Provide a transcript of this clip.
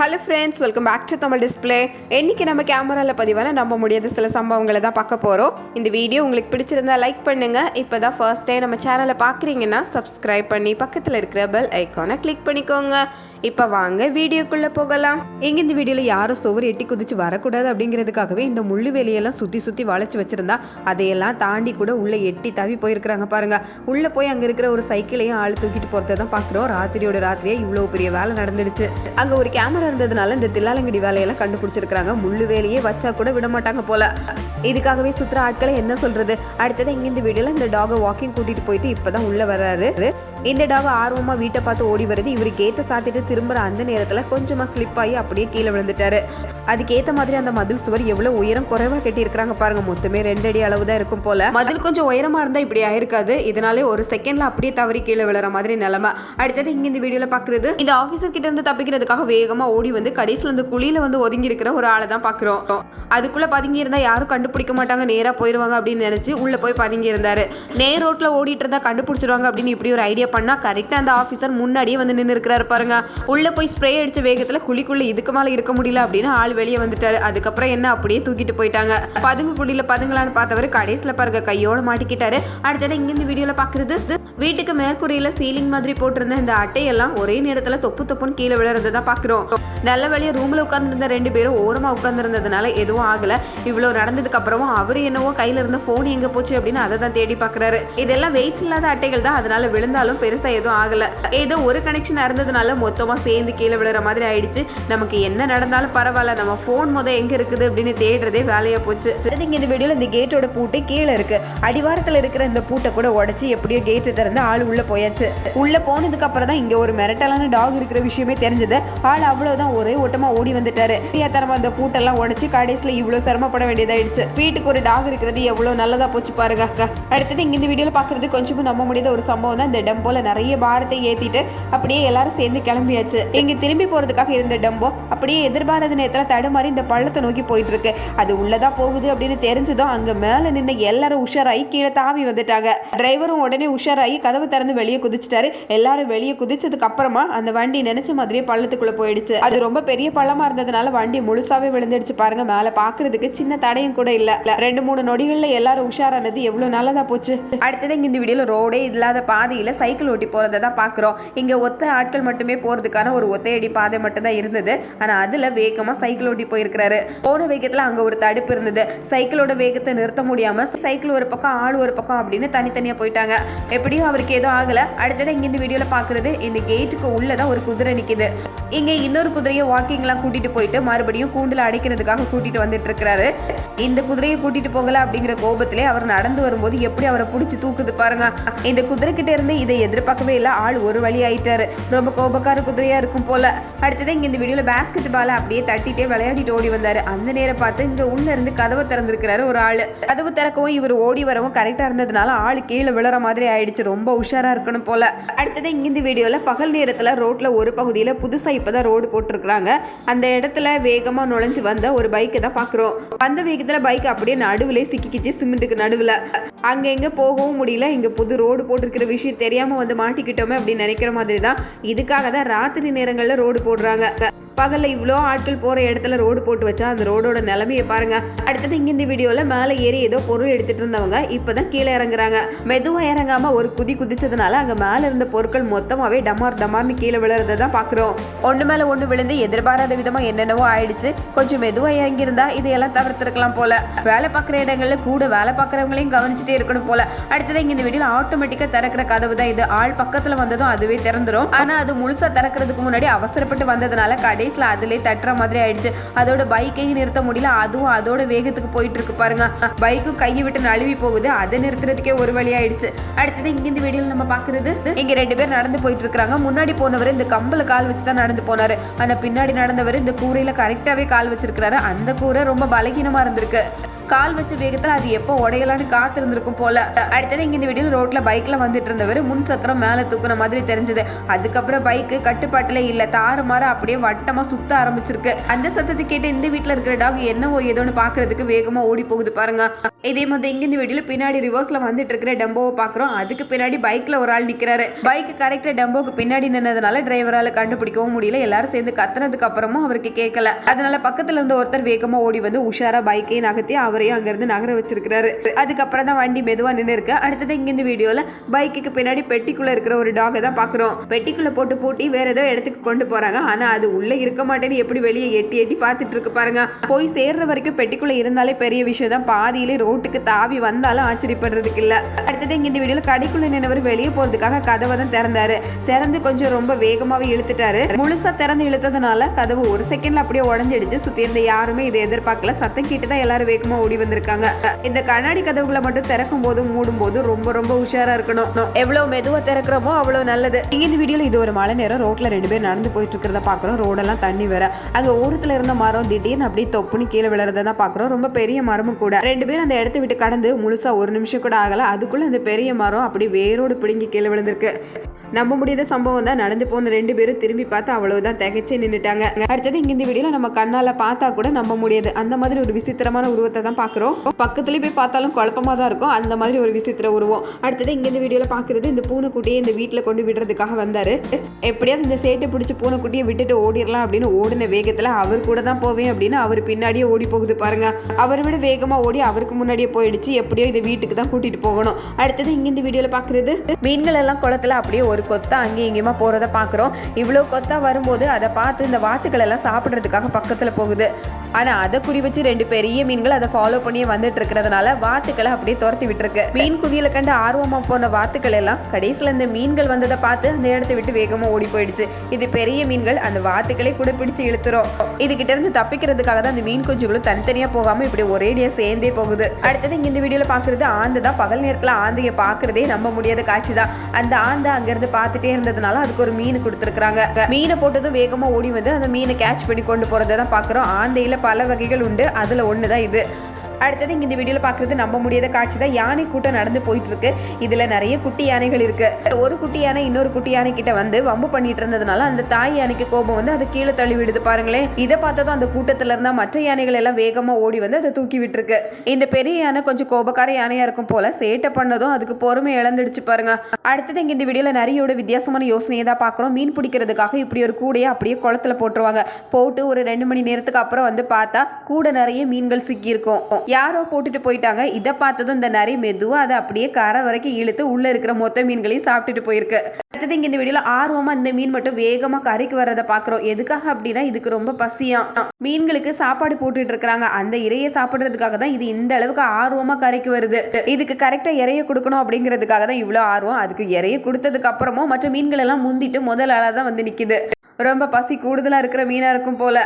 Hello friends welcome back to Tamil display இன்றைக்கி நம்ம கேமராவில் பதிவான நம்ப முடியாத சில சம்பவங்களை தான் பார்க்க போகிறோம் இந்த வீடியோ உங்களுக்கு பிடிச்சிருந்தா லைக் பண்ணுங்கள் இப்போ தான் ஃபர்ஸ்ட் டைம் நம்ம சேனலை பார்க்குறீங்கன்னா சப்ஸ்கிரைப் பண்ணி பக்கத்தில் இருக்கிற பெல் ஐக்கானை கிளிக் பண்ணிக்கோங்க. இப்போ வாங்க வீடியோக்குள்ளே போகலாம். எங்கே இந்த வீடியோவில் யாரும் சுவர் எட்டி குதிச்சு வரக்கூடாது அப்படிங்கிறதுக்காகவே இந்த முள்ளு வேலையெல்லாம் சுற்றி சுற்றி வளைச்சி வச்சுருந்தா அதையெல்லாம் தாண்டி கூட உள்ளே எட்டி தவி போயிருக்கிறாங்க பாருங்கள் உள்ளே போய் அங்கே இருக்கிற ஒரு சைக்கிளையும் ஆள் தூக்கிட்டு போகிறத தான் பார்க்குறோம். ராத்திரியோட ராத்திரியே இவ்வளோ பெரிய வேலை நடந்துடுச்சு. அங்கே ஒரு கேமரா இருந்ததுனால இந்த தில்லாலங்கடி வேலையெல்லாம் கண்டுபிடிச்சிருக்காங்க முள்ளு வேலையே வச்சா கூட விட மாட்டாங்க போல. இதுக்காகவே சுற்றுற ஆட்களை என்ன சொல்றது? அடுத்தது இங்க இந்த வீடியோல இந்த டாகை வாக்கிங் கூட்டிட்டு போயிட்டு இப்பதான் உள்ள வர்றாரு. இந்த டாக் ஆர்வமா வீட்டை பார்த்து ஓடி வருது. இவர் கேட்டை சாத்திட்டு திரும்புற அந்த நேரத்துல கொஞ்சமா ஸ்லிப் ஆகி அப்படியே கீழே விழுந்துட்டாரு. அதுக்கேத்த மாதிரி அந்த மதில் சுவர் எவ்வளவு உயரம் குறைவா கட்டி இருக்கிறாங்க பாருங்க. மொத்தமே ரெண்டு அடி அளவு தான் இருக்கும் போல. மதில் கொஞ்சம் உயரமா இருந்தா இப்படி ஆயிருக்காது. இதனாலே ஒரு செகண்ட்ல அப்படியே தவறி கீழே விழுற மாதிரி நிலைமை. அடுத்தது இங்க இந்த வீடியோல பாக்குறது இந்த ஆபீசர் கிட்ட இருந்து தப்பிக்கிறதுக்காக வேகமா ஓடி வந்து கடைசியில் அந்த குழியில் வந்து ஒதுங்கி இருக்கிற ஒரு ஆளை தான் பார்க்குறோம் அதுக்குள்ளே பதுங்கி இருந்தால் யாரும் கண்டுபிடிக்க மாட்டாங்க நேராக போயிடுவாங்க அப்படின்னு நினச்சி உள்ளே போய் பதுங்கிருந்தார் நேர் ரோட்டில் ஓடிட்டு இருந்தால் கண்டுபிடிச்சிருவாங்க அப்படின்னு இப்படி ஒரு ஐடியா பண்ணால் கரெக்டாக அந்த ஆஃபீஸர் முன்னாடியே வந்து நின்று இருக்கிறாரு பாருங்க. உள்ளே போய் ஸ்ப்ரே அடித்த வேகத்தில் குழிக்குள்ளே இதுக்கு மேலே இருக்க முடியல அப்படின்னு ஆள் வெளியே வந்துட்டாரு. அதுக்கப்புறம் என்ன அப்படியே தூக்கிட்டு போயிட்டாங்க. பதுங்கு குழியில் பதுங்கலான்னு பார்த்தவர் கடைசியில் பாருங்க கையோடு மாட்டிக்கிட்டாரு. அடுத்தது இங்கேருந்து வீடியோவில் பார்க்குறது வீட்டுக்கு மேற்கூரையில சீலிங் மாதிரி போட்டிருந்த இந்த அட்டையெல்லாம் ஒரே நேரத்துல தொப்பு தொப்புன்னு கீழே விழுறதை தான் பாக்குறோம். நல்ல வழியா ரூம்ல உட்காந்துருந்த ரெண்டு பேரும் ஓரமா உட்காந்துருந்ததுனால எதுவும் ஆகல. இவ்வளவு நடந்ததுக்கு அப்புறமும் அவர் என்னவோ கையில இருந்த போன் எங்க போச்சு அப்படின்னு அதை தான் தேடி பாக்குறாரு. இதெல்லாம் வெயிட் இல்லாத அட்டைகள் தான். அதனால விழுந்தாலும் பெருசா எதுவும் ஆகல. ஏதோ ஒரு கனெக்ஷன் இருந்ததுனால மொத்தமா சேர்ந்து கீழே விழுற மாதிரி ஆயிடுச்சு. நமக்கு என்ன நடந்தாலும் பரவாயில்ல. நம்ம போன் முத எங்க இருக்குது அப்படின்னு தேடுறதே வேலையா போச்சு. அடுத்து இந்த வீடியோல இந்த கேட்டோட பூட்டு கீழே இருக்கு. அடிவாரத்துல இருக்கிற இந்த பூட்டை கூட உடச்சி எப்படியோ கேட்டு இருந்து ஆள் உள்ள போயாச்சு. உள்ள போனதுக்கு அப்புறம் தான் இங்க ஒரு மிரட்டலான டாக் இருக்கிற விஷயமே தெரிஞ்சது. ஆள் அவ்வளவுதான் ஒரே ஓட்டமா ஓடி வந்துட்டாரு. தெரியாதனமா அந்த பூட்டெல்லாம் உடைச்சு கடைசியில இவ்வளவு சிரமப்பட வேண்டியதாயிடுச்சு. வீட்டுக்கு ஒரு டாக் இருக்கிறது எவ்வளவு நல்லதா போச்சு பாருங்க அடுத்தது இங்க இந்த வீடியோல பாக்குறது கொஞ்சமும் நம்ப முடியாத ஒரு சம்பவம் தான் இந்த டம்போவில் நிறைய பாரத்தை ஏத்திட்டு அப்படியே எல்லாரும் சேர்ந்து கிளம்பியாச்சு. இங்க திரும்பி போறதுக்காக இருந்த டம்போ அப்படியே எதிர்பாராத நேரத்துல தடுமாறி இந்த பள்ளத்தை நோக்கி போயிட்டு இருக்கு அது உள்ளதா போகுது அப்படின்னு தெரிஞ்சதும் அங்க மேல நின்று எல்லாரும் உஷாராகி கீழே தாவி வந்துட்டாங்க. டிரைவரும் உடனே உஷாராகி கதவு திறந்து வெளியே குதிச்சிட்டாரு. எல்லாரும் வெளியே குதிச்சதுக்கு அப்புறமா அந்த வண்டி நினைச்ச மாதிரியே பள்ளத்துக்குள்ள போயிடுச்சு. அது ரொம்ப பெரிய பள்ளமா இருந்ததுனால வண்டி முழுசாவே விழுந்துடுச்சு பாருங்க. மேல பாக்குறதுக்கு சின்ன தடையும் கூட இல்ல. ரெண்டு மூணு நொடிகள்ல எல்லாரும் உஷாரானது எவ்வளவு நல்லதா போச்சு. அடுத்தது இங்க இந்த வீடியோல ரோடே இல்லாத பாதையில சைக்கிள் ஓட்டி போறதை தான் பாக்குறோம். இங்க ஒத்த ஆட்கள் மட்டுமே போறதுக்கான ஒரு ஒத்தையடி பாதை மட்டும் தான் இருந்தது. ஆனா அதுல வேகமா சைக்கிள் ஓட்டி போயிருக்கிறாரு. போன வேகத்துல அங்க ஒரு தடுப்பு இருந்தது. சைக்கிளோட வேகத்தை நிறுத்த முடியாம சைக்கிள் ஒரு பக்கம் ஆள் ஒரு பக்கம் அப்படின்னு தனித்தனியா போயிட்டாங்க. எப்படியும் அவருக்கு எதுவும் ஆகல. அடுத்தது இங்க வீடியோவில் பார்க்குறது பாக்குறது இந்த கேட்டுக்கு உள்ளதான் ஒரு குதிரை நிக்குது. இங்க இன்னொரு குதிரையை வாக்கிங் எல்லாம் கூட்டிட்டு போயிட்டு மறுபடியும் கூண்டுல அடைக்கிறதுக்காக கூட்டிட்டு வந்துட்டு இருக்கிறாரு. இந்த குதிரையை கூட்டிட்டு போகல அப்படிங்கிற கோபத்திலே அவர் நடந்து வரும்போது எப்படி அவரை பிடிச்சி தூக்குது பாருங்க. இந்த குதிரை கிட்ட இருந்து இதை எதிர்பார்க்கவே இல்லை. ஆள் ஒரு வழி ஆயிட்டாரு. ரொம்ப கோபக்கார குதிரையா இருக்கும் போல. அடுத்தது இங்க இந்த வீடியோல பேஸ்கெட் பாலை அப்படியே தட்டிட்டே விளையாடிட்டு ஓடி வந்தாரு. அந்த நேரம் பார்த்து இங்க உள்ள இருந்து கதவை திறந்திருக்கிறாரு ஒரு ஆள். கதவு திறக்கவும் இவர் ஓடி வரவும் கரெக்டா இருந்ததுனால ஆள் கீழே விழுற மாதிரி ஆயிடுச்சு. ரொம்ப உஷாரா இருக்கணும் போல. அடுத்தது இங்க இந்த வீடியோல பகல் நேரத்துல ரோட்ல ஒரு பகுதியில இப்போ தான் ரோடு போட்டிருக்கிறாங்க. அந்த இடத்துல வேகமா நுழைஞ்சு வந்த ஒரு பைக்கை தான் பார்க்குறோம் அந்த வேகத்தில் பைக் அப்படியே நடுவில் சிக்கிக்கிச்சு சிமெண்ட்டுக்கு நடுவுல. அங்கே எங்க போகவும் முடியல. இங்கே புது ரோடு போட்டிருக்கிற விஷயம் தெரியாமல் வந்து மாட்டிக்கிட்டோமே அப்படின்னு நினைக்கிற மாதிரி தான் இதுக்காக தான் ராத்திரி நேரங்களில் ரோடு போடுறாங்க. பகலில் இவ்வளோ ஆட்கள் போகிற இடத்துல ரோடு போட்டு வச்சா அந்த ரோடோட நிலமையை பாருங்க. அடுத்தது இங்கே இந்த வீடியோவில் மேலே ஏறி ஏதோ பொருள் எடுத்துகிட்டு இருந்தவங்க இப்போ தான் கீழே இறங்குறாங்க. மெதுவாக இறங்காமல் ஒரு குதி குதிச்சதுனால அங்கே மேலே இருந்த பொருட்கள் மொத்தமாகவே டமார் டமார்னு கீழே விழுறத தான் பார்க்குறோம் ஒன்று மேலே ஒன்று விழுந்து எதிர்பாராத விதமாக என்னென்னவோ ஆயிடுச்சு. கொஞ்சம் மெதுவாக இறங்கியிருந்தா இதையெல்லாம் தவிர்த்துருக்கலாம் போல. வேலை பார்க்குற இடங்களில் கூட வேலை பார்க்குறவங்களையும் கவனிச்சு கவனிச்சுட்டே இருக்கணும் போல. அடுத்தது இங்க இந்த வீடியோல ஆட்டோமேட்டிக்கா திறக்கிற கதவு தான் இது. ஆள் பக்கத்துல வந்ததும் அதுவே திறந்துரும். ஆனா அது முழுசா திறக்கிறதுக்கு முன்னாடி அவசரப்பட்டு வந்ததுனால கடைசியில் அதிலே தட்டுற மாதிரி ஆயிடுச்சு. அதோட பைக்கையும் நிறுத்த முடியல. அதுவும் அதோட வேகத்துக்கு போயிட்டு இருக்கு பாருங்க பைக்கும் கையை விட்டு நழுவி போகுது. அதை நிறுத்துறதுக்கே ஒரு வழி ஆயிடுச்சு. அடுத்தது இங்க இந்த வீடியோல நம்ம பாக்குறது இங்க ரெண்டு பேர் நடந்து போயிட்டு இருக்காங்க. முன்னாடி போனவர் இந்த கம்பல கால் வச்சு தான் நடந்து போனாரு. ஆனா பின்னாடி நடந்தவர் இந்த கூரையில கரெக்டாவே கால் வச்சிருக்கிறாரு. அந்த கூரை ரொம்ப பலகீனமா இருந்திருக்கு. கால் வச்ச வேகத்துல அது எப்போ உடையலான்னு இருந்திருக்கும் போல. அடுத்தது இங்கே இந்த வீடியோ ரோட்ல பைக்ல வந்துட்டு இருந்தவர் முன் சக்கரம் மேல தூக்குன மாதிரி தெரிஞ்சது. அதுக்கப்புறம் பைக்கு கட்டுப்பாட்டுல இல்ல. தாறுமாற அப்படியே வட்டமா சுத்த ஆரம்பிச்சிருக்கு. அந்த சத்தத்தை கேட்டு இந்த வீட்ல இருக்கிற டாக் என்னவோ ஏதோன்னு பாக்குறதுக்கு வேகமா ஓடி போகுது பாருங்க. இதே மாதிரி இங்க இந்த வீடியோல பின்னாடி ரிவர்ஸ்ல வந்துட்டு இருக்கிற டம்போவை பாக்குறோம். அதுக்கு பின்னாடி பைக்ல ஒரு ஆள் நிக்கிறாரு. பைக் கரெக்டா டம்போக்கு பின்னாடி நின்னதுனால டிரைவரால கண்டுபிடிக்கவும் முடியல. எல்லாரும் சேர்ந்து கத்துனதுக்கு அப்புறமும் அவருக்கு கேட்கல அதனால பக்கத்துல இருந்த ஒருத்தர் வேகமா ஓடி வந்து உஷாரா பைக்கையும் நகர்த்தி அவரையும் அங்கேருந்து நகர வச்சிருக்கிறாரு. அதுக்கப்புறம் தான் வண்டி மெதுவா நின்று இருக்கு அடுத்தது இங்க இந்த வீடியோல பைக்குக்கு பின்னாடி பெட்டிக்குள்ள இருக்கிற ஒரு டாகை தான் பாக்குறோம். பெட்டிக்குள்ள போட்டு பூட்டி வேற ஏதோ இடத்துக்கு கொண்டு போறாங்க. ஆனா அது உள்ள இருக்க மாட்டேன்னு எப்படி வெளியே எட்டி எட்டி பார்த்துட்டு இருக்கு பாருங்க. போய் சேர்ற வரைக்கும் பெட்டிக்குள்ள இருந்தாலே பெரிய விஷயம் தான். பாதியிலே ரோட்டுக்கு தாவி வந்தாலும் ஆச்சரியப்படுறதுக்கு இல்லை. அடுத்தது இங்கே இந்த வீடியோவில் கடைக்குள்ள நின்னவர் வெளியே போறதுக்காக கதவை தான் திறந்தாரு. திறந்து கொஞ்சம் ரொம்ப வேகமாகவே இழுத்துட்டாரு. முழுசா திறந்து இழுத்ததுனால கதவு ஒரு செகண்ட்ல அப்படியே உடஞ்சிடுச்சு. சுற்றி இருந்த யாருமே இதை எதிர்பார்க்கல. சத்தம் கேட்டு தான் எல்லாரும் வேகமாக ஓடி வந்திருக்காங்க. இந்த கண்ணாடி கதவுகளை மட்டும் திறக்கும் போதும் மூடும் போதும் ரொம்ப ரொம்ப உஷாரா இருக்கணும். எவ்வளோ மெதுவாக திறக்கிறோமோ அவ்வளோ நல்லது. இங்கே இந்த வீடியோவில் இது ஒரு மழை நேரம். ரோட்டில் ரெண்டு பேர் நடந்து போயிட்டு இருக்கிறத பாக்குறோம். ரோடெல்லாம் தண்ணி வேற. அங்கே ஓரத்தில் இருந்த மரம் திடீர்னு அப்படியே தொப்புன்னு கீழே விழுறத தான் பார்க்குறோம் ரொம்ப பெரிய மரமும் கூட. ரெண்டு பேரும் அந்த இடத்த விட்டு கடந்து முழுசா ஒரு நிமிஷம் கூட ஆகலை. அதுக்குள்ளே அந்த பெரிய மரம் அப்படி வேரோடு பிடுங்கி கீழே விழுந்திருக்கு. நம்ப முடியாத சம்பவம் தான் நடந்து போன ரெண்டு பேரும் திரும்பி பார்த்து அவ்வளவுதான் திகைச்சு நின்றுட்டாங்க அடுத்தது இங்க இந்த வீடியோல நம்ம கண்ணால பார்த்தா கூட நம்ப முடியாது. அந்த மாதிரி ஒரு விசித்திரமான உருவத்தை தான் பாக்குறோம் பக்கத்துலயே போய் பார்த்தாலும் குழப்பமா தான் இருக்கும். அந்த மாதிரி ஒரு விசித்திர உருவம். அடுத்தது இங்க இந்த வீடியோல பாக்குறது இந்த பூனைக்குட்டியை இந்த வீட்டுல கொண்டு விடுறதுக்காக வந்தாரு. எப்படியாவது இந்த சேட்டை பிடிச்சி பூனைக்குட்டியை விட்டுட்டு ஓடிடலாம் அப்படின்னு ஓடின வேகத்துல அவர் கூட தான் போவேன் அப்படின்னு அவர் பின்னாடியே ஓடி போகுது பாருங்க. அவரை விட வேகமா ஓடி அவருக்கு முன்னாடியே போயிடுச்சு. எப்படியோ இதை வீட்டுக்கு தான் கூட்டிட்டு போகணும். அடுத்தது இங்க இந்த வீடியோல பாக்குறது மீன்கள் எல்லாம் குளத்துல அப்படியே ஒரு கொத்தா அங்கேயும் இங்கேயுமா போகிறத பார்க்குறோம். இவ்வளோ கொத்தா வரும்போது அதை பார்த்து இந்த வாத்துக்கள் எல்லாம் சாப்பிட்றதுக்காக பக்கத்துல போகுது. ஆனா அதை குறி வச்சு ரெண்டு பெரிய மீன்கள் அதை ஃபாலோ பண்ணியே வந்துட்டு இருக்கிறதுனால வாத்துக்களை அப்படியே துரத்தி விட்டுருக்கு. மீன் குவியலை கண்டு ஆர்வமா போன வாத்துக்கள் எல்லாம் கடைசியில் இந்த மீன்கள் வந்ததை பார்த்து அந்த இடத்த விட்டு வேகமாக ஓடி போயிடுச்சு. இது பெரிய மீன்கள் அந்த வாத்துக்களை கூட பிடிச்சு இழுத்துரும். இதுகிட்ட இருந்து தப்பிக்கிறதுக்காக தான் அந்த மீன் குஞ்சுகளும் தனித்தனியா போகாம இப்படி ஒரேடியா சேர்ந்தே போகுது. அடுத்தது இங்க இந்த வீடியோவில் பாக்குறது ஆந்து தான். பகல் நேரத்தில் ஆந்தையை பார்க்குறதே நம்ப முடியாத காட்சி தான். அந்த ஆந்தை அங்கேருந்து பார்த்துட்டே இருந்ததுனால அதுக்கு ஒரு மீன் கொடுத்துருக்காங்க மீனை போட்டதும் வேகமாக ஓடி வந்து அந்த மீனை கேட்ச் பண்ணி கொண்டு போகிறத தான் பார்க்குறோம். ஆந்தையில் பல வகைகள் உண்டு. அதில் ஒன்று தான் இது. அடுத்தது இங்கே இந்த வீடியோவில் பார்க்குறது நம்ப முடியாத காட்சி தான். யானை கூட்டம் நடந்து போயிட்டுருக்கு. இதில் நிறைய குட்டி யானைகள் இருக்குது ஒரு குட்டி யானை இன்னொரு குட்டி யானை கிட்ட வந்து வம்பு பண்ணிட்டு இருந்ததுனால அந்த தாய் யானைக்கு கோபம் வந்து அதை கீழே தள்ளி விடுது பாருங்களேன். இதை பார்த்ததும் அந்த கூட்டத்தில் இருந்தால் மற்ற யானைகள் எல்லாம் வேகமாக ஓடி வந்து அதை தூக்கி விட்டுருக்கு. இந்த பெரிய யானை கொஞ்சம் கோபக்கார யானையாக இருக்கும் போல சேட்டை பண்ணதும் அதுக்கு பொறுமை இழந்துடுச்சு பாருங்க. அடுத்தது இங்கே இந்த வீடியோவில் நிறையோட வித்தியாசமான யோசனையை தான் பார்க்குறோம் மீன் பிடிக்கிறதுக்காக இப்படி ஒரு கூடையை அப்படியே குளத்துல போட்டுருவாங்க. போட்டு ஒரு ரெண்டு மணி நேரத்துக்கு அப்புறம் வந்து பார்த்தா கூட நிறைய மீன்கள் சிக்கியிருக்கும். யாரோ போட்டுட்டு போயிட்டாங்க. இதை பார்த்ததும் இந்த நரி மெதுவாக அதை அப்படியே கரை வரைக்கும் இழுத்து உள்ளே இருக்கிற மொத்த மீன்களையும் சாப்பிட்டுட்டு போயிருக்கு. அடுத்தது இங்கே இந்த வீடியோல ஆர்வமாக இந்த மீன் மட்டும் வேகமாக கரைக்கு வர்றதை பார்க்குறோம். எதுக்காக அப்படின்னா இதுக்கு ரொம்ப பசியா. மீன்களுக்கு சாப்பாடு போட்டுட்டு இருக்கிறாங்க. அந்த இறையை சாப்பிட்றதுக்காக தான் இது இந்த அளவுக்கு ஆர்வமாக கரைக்கு வருது. இதுக்கு கரெக்டாக இறைய கொடுக்கணும் அப்படிங்கிறதுக்காக தான் இவ்வளோ ஆர்வம். அதுக்கு இறைய கொடுத்ததுக்கு அப்புறமும் மற்ற மீன்கள் எல்லாம் முந்திட்டு முதல் ஆளாக தான் வந்து நிற்கிது ரொம்ப பசி கூடுதலாக இருக்கிற மீனாக இருக்கும் போல.